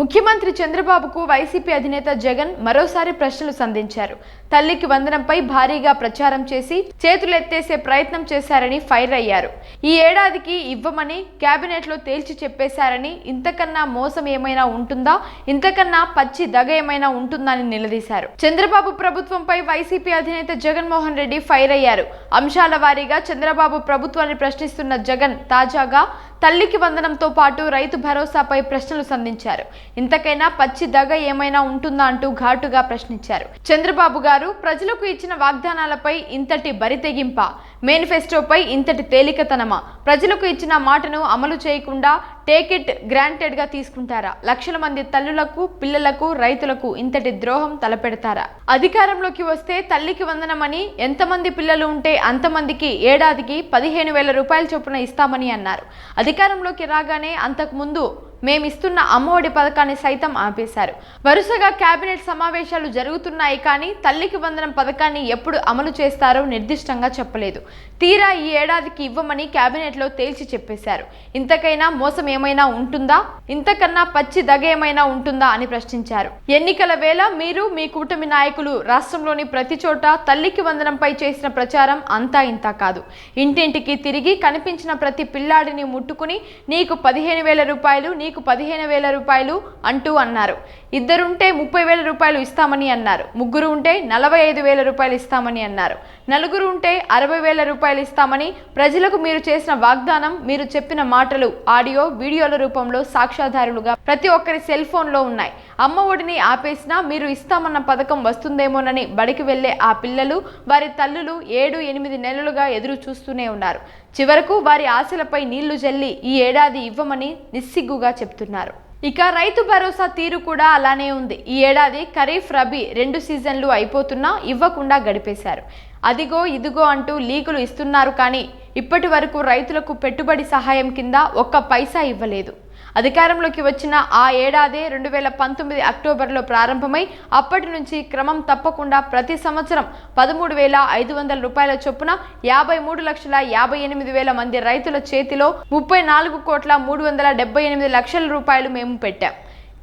ముఖ్యమంత్రి చంద్రబాబుకు వైసీపీ అధినేత జగన్ మరోసారి ప్రశ్నలు సంధించారు. తల్లికి వందనంపై భారీగా ప్రచారం చేసి చేతులెత్తేసే ప్రయత్నం చేశారని ఫైర్ అయ్యారు. ఈ ఏడాదికి ఇవ్వమని క్యాబినెట్లో తేల్చి చెప్పేశారని ఇంతకన్నా మోసం ఏమైనా ఉంటుందా? ఇంతకన్నా పచ్చి దగ ఏమైనా ఉంటుందా అని నిలదీశారు. చంద్రబాబు ప్రభుత్వంపై వైసీపీ అధినేత జగన్మోహన్ రెడ్డి ఫైర్ అయ్యారు. అంశాల వారీగా చంద్రబాబు ప్రభుత్వాన్ని ప్రశ్నిస్తున్న జగన్ తాజాగా తల్లికి వందనంతో పాటు రైతు భరోసాపై ప్రశ్నలు సంధించారు. ఇంతకైనా పచ్చి దగ ఏమైనా ఉంటుందా అంటూ ఘాటుగా ప్రశ్నించారు. చంద్రబాబు గారు ప్రజలకు ఇచ్చిన వాగ్దానాలపై ఇంతటి బరితెగింప మేనిఫెస్టోపై ఇంతటి తేలికతనమా? ప్రజలకు ఇచ్చిన మాటను అమలు చేయకుండా టేక్ ఇట్ గ్రాంటెడ్గా తీసుకుంటారా? లక్షల మంది తల్లులకు పిల్లలకు రైతులకు ఇంతటి ద్రోహం తలపెడతారా? అధికారంలోకి వస్తే తల్లికి వందనమని ఎంతమంది పిల్లలు ఉంటే అంతమందికి ఏడాదికి పదిహేను వేల రూపాయల చొప్పున ఇస్తామని అన్నారు. అధికారంలోకి రాగానే అంతకు ముందు మేమిస్తున్న అమ్మఒడి పథకాన్ని సైతం ఆపేశారు. వరుసగా కేబినెట్ సమావేశాలు జరుగుతున్నాయి కానీ తల్లికి వందనం పథకాన్ని ఎప్పుడు అమలు చేస్తారో నిర్దిష్టంగా చెప్పలేదు. తీరా ఈ ఏడాదికి ఇవ్వమని కేబినెట్లో తేల్చి చెప్పేశారు. ఇంతకైనా మోసం ఏమైనా ఉంటుందా? ఇంతకన్నా పచ్చి దగ ఏమైనా ఉంటుందా అని ప్రశ్నించారు. ఎన్నికల వేళ మీరు మీ కూటమి నాయకులు రాష్ట్రంలోని ప్రతి చోట తల్లికి వందనంపై చేసిన ప్రచారం అంతా ఇంతా కాదు. ఇంటింటికి తిరిగి కనిపించిన ప్రతి పిల్లాడిని ముట్టుకుని నీకు పదిహేను వేల రూపాయలు నీకు పదిహేను వేల రూపాయలు అంటూ అన్నారు. ఇద్దరుంటే ముప్పై వేల రూపాయలు ఇస్తామని అన్నారు. ముగ్గురు ఉంటే నలభై ఐదు వేల రూపాయలు ఇస్తామని అన్నారు. నలుగురు ఉంటే అరవై వేల రూపాయలు ఇస్తామని ప్రజలకు మీరు చేసిన వాగ్దానం మీరు చెప్పిన మాటలు ఆడియో వీడియోల రూపంలో సాక్ష్యాధారులుగా ప్రతి ఒక్కరి సెల్ ఫోన్లో ఉన్నాయి. అమ్మ ఒడిని ఆపేసినా మీరు ఇస్తామన్న పథకం వస్తుందేమోనని బడికి వెళ్ళే ఆ పిల్లలు వారి తల్లులు ఏడు ఎనిమిది నెలలుగా ఎదురు చూస్తూనే ఉన్నారు. చివరకు వారి ఆశలపై నీళ్ళు జల్లి ఈ ఏడాది ఇవ్వమని నిస్సిగ్గుగా చెప్తున్నారు. ఇక రైతు భరోసా తీరు కూడా అలానే ఉంది. ఈ ఏడాది ఖరీఫ్ రబీ రెండు సీజన్లు అయిపోతున్నా ఇవ్వకుండా గడిపేశారు. అదిగో ఇదిగో అంటూ లీకులు ఇస్తున్నారు కానీ ఇప్పటి వరకు రైతులకు పెట్టుబడి సహాయం కింద ఒక్క పైసా ఇవ్వలేదు. అధికారంలోకి వచ్చిన ఆ ఏడాదే రెండు వేల పంతొమ్మిది అక్టోబర్లో ప్రారంభమై అప్పటి నుంచి క్రమం తప్పకుండా ప్రతి సంవత్సరం పదమూడు వేల ఐదు వందల రూపాయల చొప్పున యాభై మూడు లక్షల యాభై ఎనిమిది వేల మంది రైతుల చేతిలో ముప్పై నాలుగు కోట్ల మూడు వందల డెబ్బై ఎనిమిది లక్షల రూపాయలు మేము పెట్టాం.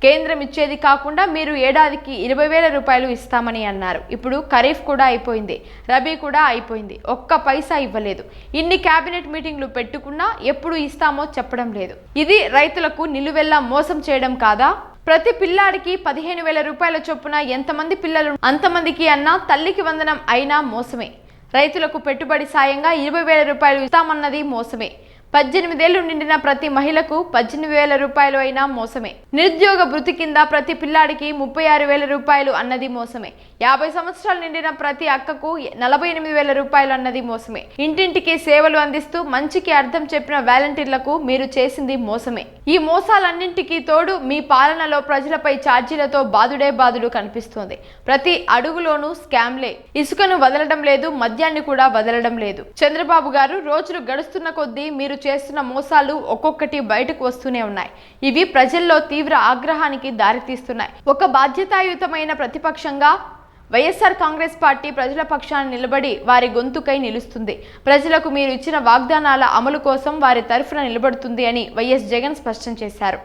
కేంద్రం ఇచ్చేది కాకుండా మీరు ఏడాదికి ఇరవై వేల రూపాయలు ఇస్తామని అన్నారు. ఇప్పుడు ఖరీఫ్ కూడా అయిపోయింది. రబీ కూడా అయిపోయింది. ఒక్క పైసా ఇవ్వలేదు. ఇన్ని కేబినెట్ మీటింగ్లు పెట్టుకున్నా ఎప్పుడు ఇస్తామో చెప్పడం లేదు. ఇది రైతులకు నిలువెల్లా మోసం చేయడం కాదా? ప్రతి పిల్లాడికి పదిహేను వేల రూపాయల చొప్పున ఎంతమంది పిల్లలు అంతమందికి అన్నా తల్లికి వందనం అయినా మోసమే. రైతులకు పెట్టుబడి సాయంగా ఇరవై వేల రూపాయలు ఇస్తామన్నది మోసమే. పద్దెనిమిదేళ్ళు నిండిన ప్రతి మహిళకు పద్దెనిమిది వేల రూపాయలు అయినా మోసమే. నిరుద్యోగ భృతి కింద ప్రతి పిల్లాడికి ముప్పై ఆరు వేల రూపాయలు అన్నది మోసమే. యాభై సంవత్సరాలు నిండిన ప్రతి అక్కకు నలభై ఎనిమిది వేల రూపాయలు అన్నది మోసమే. ఇంటింటికి సేవలు అందిస్తూ మంచికి అర్థం చెప్పిన వాలంటీర్లకు మీరు చేసింది మోసమే. ఈ మోసాలన్నింటికీ తోడు మీ పాలనలో ప్రజలపై ఛార్జీలతో బాదుడే బాదుడు కనిపిస్తోంది. ప్రతి అడుగులోనూ స్కామ్లే. ఇసుకను వదలడం లేదు మద్యాన్ని కూడా వదలడం లేదు. చంద్రబాబు గారు రోజులు గడుస్తున్న కొద్దీ మీరు చేస్తున్న మోసాలు ఒక్కొక్కటి బయటకు వస్తూనే ఉన్నాయి. ఇవి ప్రజల్లో తీవ్ర ఆగ్రహానికి దారితీస్తున్నాయి. ఒక బాధ్యతాయుతమైన ప్రతిపక్షంగా వైఎస్ఆర్ కాంగ్రెస్ పార్టీ ప్రజల పక్షాన నిలబడి వారి గొంతుకై నిలుస్తుంది. ప్రజలకు మీరు ఇచ్చిన వాగ్దానాల అమలు కోసం వారి తరఫున నిలబడుతుంది అని వైఎస్ జగన్ స్పష్టం చేశారు.